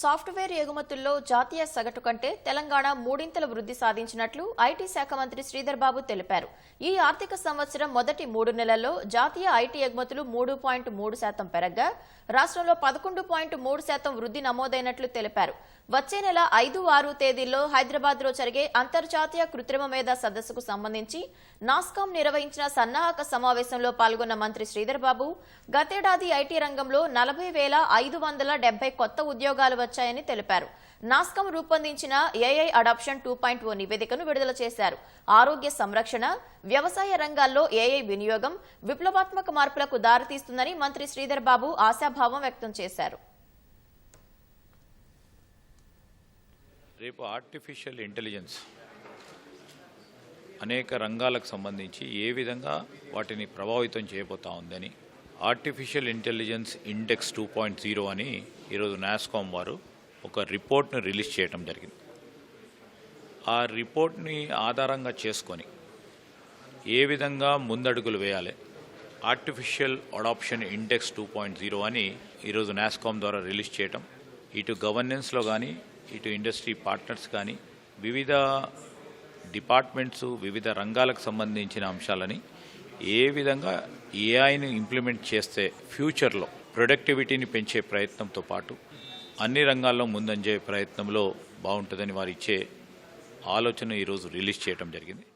Software ఎగుమతుల్లో జాతీయ సగటు కంటే తెలంగాణ మూడింతల వృద్ధి సాధించినట్లు ఐటీ శాఖ మంత్రి శ్రీధర్ బాబు తెలిపారు. ఈ ఆర్థిక సంవత్సరం మొదటి మూడు నెలల్లో జాతీయ ఐటీ ఎగుమతులు మూడు పాయింట్ మూడు శాతం పెరగ్గా రాష్ట్రంలో పదకొండు పాయింట్ మూడు శాతం వృద్ధి నమోదైనట్లు తెలిపారు. వచ్చే నెల ఐదు ఆరు తేదీల్లో హైదరాబాద్లో జరిగే అంతర్జాతీయ కృత్రిమ మేధా సదస్సుకు సంబంధించి నాస్కాం నిర్వహించిన సన్నాహక సమావేశంలో పాల్గొన్న మంత్రి శ్రీధర్ బాబు గతేడాది ఐటీ రంగంలో నలభై వేల ఐదు వందల డెబ్బై కొత్త ఉద్యోగాలు వచ్చాయని తెలిపారు. నాస్కం రూపొందించిన AI adoption two point O నివేదికను విడుదల చేశారు. ఆరోగ్య సంరక్షణ వ్యవసాయ రంగాల్లో ఏఐ వినియోగం విప్లవాత్మక మార్పులకు దారితీస్తుందని మంత్రి శ్రీధర్ బాబు ఆశాభావం వ్యక్తం చేశారు. రేపు ఆర్టిఫిషియల్ ఇంటెలిజెన్స్ అనేక రంగాలకు సంబంధించి ఏ విధంగా వాటిని ప్రభావితం చేయబోతా ఉందని artificial intelligence index two point zero అని ఈరోజు నాస్కామ్ వారు ఒక రిపోర్ట్ను రిలీజ్ చేయడం జరిగింది. ఆ రిపోర్ట్ని ఆధారంగా చేసుకొని ఏ విధంగా ముందడుగులు వేయాలి artificial adoption index two point zero అని ఈరోజు నాస్కామ్ ద్వారా రిలీజ్ చేయటం ఇటు గవర్నెన్స్లో కానీ ఇటు ఇండస్ట్రీ పార్ట్నర్స్ కానీ వివిధ డిపార్ట్మెంట్స్ వివిధ రంగాలకు సంబంధించిన అంశాలని ఏ విధంగా ఏఐని ఇంప్లిమెంట్ చేస్తే ఫ్యూచర్లో ప్రొడక్టివిటీని పెంచే ప్రయత్నంతో పాటు అన్ని రంగాల్లో ముందంజే ప్రయత్నంలో బాగుంటుందని వారిచ్చే ఆలోచన ఈరోజు రిలీజ్ చేయడం జరిగింది.